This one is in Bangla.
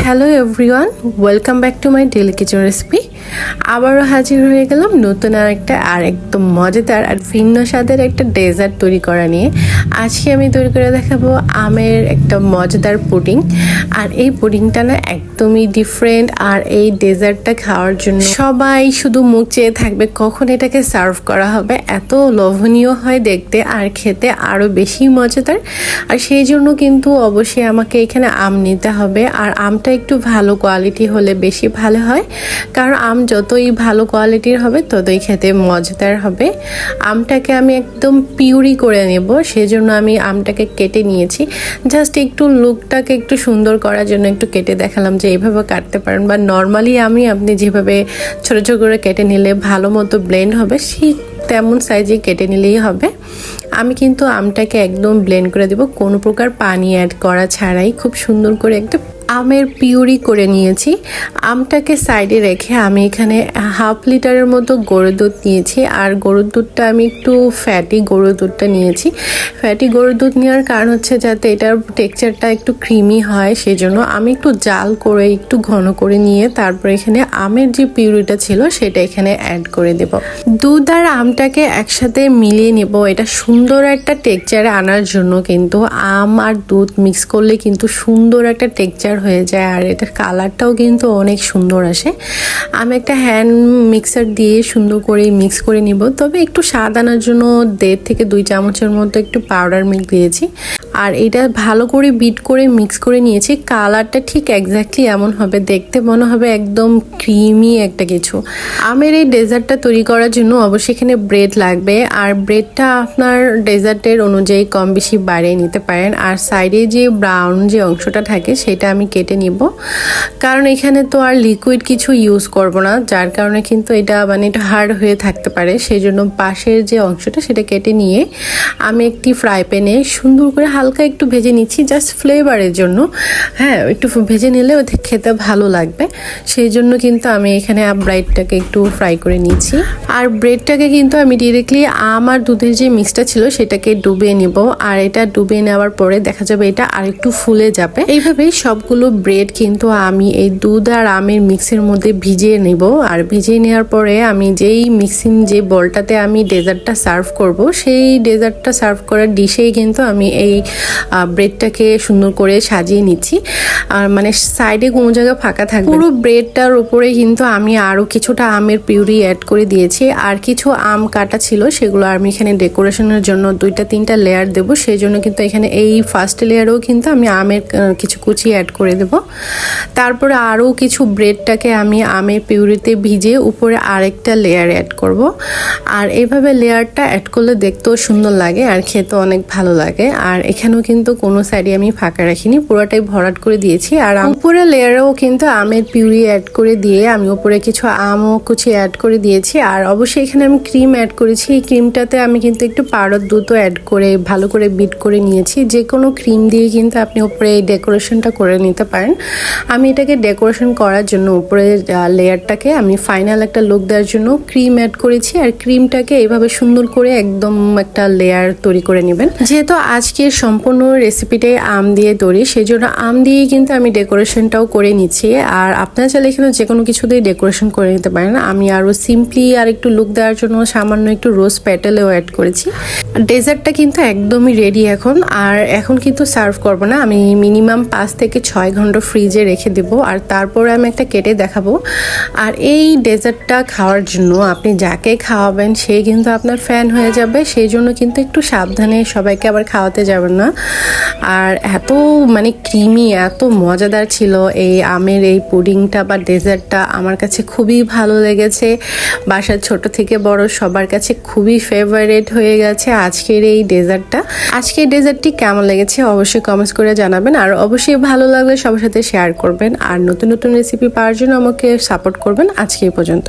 hello everyone welcome back to my daily kitchen recipe আবারও হাজির হয়ে গেলাম নতুন আর একটা আর একদম মজাদার আর ভিন্ন স্বাদের একটা ডেজার্ট তৈরি করা নিয়ে। আজকে আমি তৈরি করে দেখাবো আমের একটা মজাদার পুডিং। আর এই পুডিংটা না একদমই ডিফারেন্ট আর এই ডেজার্টটা খাওয়ার জন্য সবাই শুধু মুখ চেয়ে থাকবে কখন এটাকে সার্ভ করা হবে। এত লোভনীয় হয় দেখতে আর খেতে আরও বেশি মজাদার। আর সেই জন্য কিন্তু অবশ্যই আমাকে এখানে আম নিতে হবে। আর আমটা একটু ভালো কোয়ালিটি হলে বেশি ভালো হয়। কারণ আম যতই ভালো কোয়ালিটির হবে, ততই খেতে মজাদার হবে। আমটাকে আমি একদম পিউরি করে নেব সেই জন্য আমি আমটাকে কেটে নিয়েছি। জাস্ট একটু লুকটাকে একটু সুন্দর করার জন্য একটু কেটে দেখালাম যে এইভাবে কাটতে পারেন। বা নর্মালি আমি আপনি যেভাবে ছোটো ছোটো করে কেটে নিলে ভালো মতো ব্লেন্ড হবে, সেই তেমন সাইজে কেটে নিলেই হবে। আমি কিন্তু আমটাকে একদম ব্লেন্ড করে দেব। কোনো প্রকার পানি অ্যাড করা ছাড়াই, খুব সুন্দর করে একটা আমের পিউরি করে নিয়েছি। আমটাকে সাইডে রেখে আমি এখানে হাফ লিটারের মতো গরুর দুধ নিয়েছি। আর গরুর দুধটা আমি একটু ফ্যাটি গরুর দুধটা নিয়েছি। ফ্যাটি গরুর দুধ নেওয়ার কারণ হচ্ছে যাতে এটার টেক্সচারটা একটু ক্রিমি হয় সেই জন্য আমি একটু জাল করে একটু ঘন করে নিয়ে তারপর এখানে আমের যে পিউরিটা ছিল সেটা এখানে অ্যাড করে দেব। দুধ আর আমটাকে একসাথে মিলিয়ে নেব। এটা সুন্দর একটা টেক্সচারে আনার জন্য কিন্তু আম আর দুধ মিক্স করলে কিন্তু সুন্দর একটা টেক্সচার হয়ে যায় আর এটার কালারটাও কিন্তু অনেক সুন্দর আসে। আমি একটা হ্যান্ড মিক্সার দিয়ে সুন্দর করে মিক্স করে নিব। তবে একটু স্বাদ আনার জন্য দেড় থেকে দুই চামচের মতো একটু পাউডার মিল্ক দিয়েছি। আর এটা ভালো করে বিট করে মিক্স করে নিয়েছি। কালারটা ঠিক একজাক্টলি এমন হবে। দেখতে মনে হবে একদম ক্রিমি একটা কিছু। আমের এই ডেজার্টটা তৈরি করার জন্য অবশ্যই এখানে ব্রেড লাগবে। আর ব্রেডটা আপনার ডেজার্টের অনুযায়ী কম বেশি বাড়িয়ে নিতে পারেন। আর সাইডে যে ব্রাউন যে অংশটা থাকে, সেটা আমি কেটে নিব। কারণ এখানে তো আর লিকুইড কিছু ইউজ করব না, যার কারণে কিন্তু এটা মানে একটু হার্ড হয়ে থাকতে পারে। সেই জন্য পাশের যে অংশটা সেটা কেটে নিয়ে আমি একটি ফ্রাই প্যানে সুন্দর করে হালকা একটু ভেজে নিচ্ছি জাস্ট ফ্লেভারের জন্য। হ্যাঁ একটু ভেজে নিলে ওতে খেতে ভালো লাগবে। সেই জন্য কিন্তু আমি এখানে ব্রেডটাকে একটু ফ্রাই করে নিচ্ছি। আর ব্রেডটাকে কিন্তু আমি ডিরেক্টলি আম আর দুধের যে মিক্সটা ছিল সেটাকে ডুবিয়ে নিব। আর এটা ডুবিয়ে নেওয়ার পরে দেখা যাবে এটা আর একটু ফুলে যাবে। এইভাবেই সবগুলো ব্রেড, কিন্তু আমি এই দুধ আর আমের মিক্সের মধ্যে ভিজিয়ে নেব। আর ভিজিয়ে নেওয়ার পরে আমি যেই মিক্সিং যে বলটাতে আমি ডেজার্টটা সার্ভ করব, সেই ডেজার্টটা সার্ভ করার ডিশেই কিন্তু আমি এই ব্রেডটাকে সুন্দর করে সাজিয়ে নিচ্ছি। আর মানে সাইডে কোনো জায়গা ফাঁকা থাকবে। পুরো ব্রেডটার উপরে কিন্তু আমি আরও কিছুটা আমের পিউরি অ্যাড করে দিয়েছি। আর কিছু আম কাটা ছিল, সেগুলো আমি এখানে ডেকোরেশনের জন্য দুইটা, তিনটা লেয়ার দেব। সেই জন্য কিন্তু এখানে এই ফার্স্ট লেয়ারেও কিন্তু আমি আমের কিছু কুচি অ্যাড করে দেব। তারপরে আরও কিছু ব্রেডটাকে আমি আমের পিউরিতে ভিজে উপরে আরেকটা লেয়ার অ্যাড করব। আর এইভাবে লেয়ারটা অ্যাড করলে দেখতেও সুন্দর লাগে আর খেতেও অনেক ভালো লাগে। আর এখানেও কিন্তু কোনো সাইডে আমি ফাঁকা রাখিনি, পুরোটাই ভরাট করে দিয়েছি। আর উপরে লেয়ারেও কিন্তু আমের পিউরি অ্যাড করে দিয়ে আমি উপরে কিছু আমও কুচি অ্যাড করে দিয়েছি। আর অবশ্যই এখানে আমি ক্রিম অ্যাড করেছি। এই ক্রিমটাতে আমি কিন্তু একটু পাউডার দুধও অ্যাড করে, ভালো করে বিট করে নিয়েছি। যে কোনো ক্রিম দিয়ে কিন্তু আপনি উপরে এই ডেকোরেশনটা করে নিতে পারেন। আমি এটাকে ডেকোরেশন করার জন্য উপরে লেয়ারটাকে আমি ফাইনাল একটা লুক দেওয়ার জন্য ক্রিম অ্যাড করেছি আর ক্রিমটাকে এইভাবে সুন্দর করে একদম একটা লেয়ার তৈরি করে নেবেন। যেহেতু আজকের সম্পূর্ণ রেসিপিটাই আম দিয়ে তৈরি সেই জন্য আম দিয়েই কিন্তু আমি ডেকোরেশনটাও করে নিচ্ছি। আর আপনারা চাইলে এখানে যে কোনো কিছু দিয়ে ডেকোরেশন করে নিতে পারেন। আমি আরও সিম্পলি আর একটু লুক দেওয়ার জন্য সামান্য একটু রোজ প্যাটেলেও অ্যাড করেছি। ডেজার্টটা কিন্তু একদমই রেডি এখন। আর এখন কিন্তু সার্ভ করব না। আমি মিনিমাম পাঁচ থেকে ছয় ঘণ্টা ফ্রিজে রেখে দেবো আর তারপরে আমি একটা কেটে দেখাবো। আর এই ডেজার্টটা খাওয়ার জন্য আপনি যাকে খাওয়াবেন, সে কিন্তু আপনার ফ্যান হয়ে যাবে। সেই জন্য কিন্তু একটু সাবধানে সবাইকে আবার খাওয়াতে যাবেন না। আর এত মানে ক্রিমি এত মজাদার ছিল এই আমের এই পুডিংটা বা ডেজার্টটা। আমার কাছে খুবই ভালো লেগেছে। বাসার ছোট থেকে বড় সবার কাছে খুবই ফেভারেট হয়ে গেছে আজকের এই ডেজার্টটা। আজকের ডেজার্টটি কেমন লেগেছে অবশ্যই কমেন্টস করে জানাবেন। আর অবশ্যই ভালো লাগলে সবার সাথে শেয়ার করবেন আর নতুন নতুন রেসিপি পাওয়ার জন্য আমাকে সাপোর্ট করবেন। আজকে এই পর্যন্ত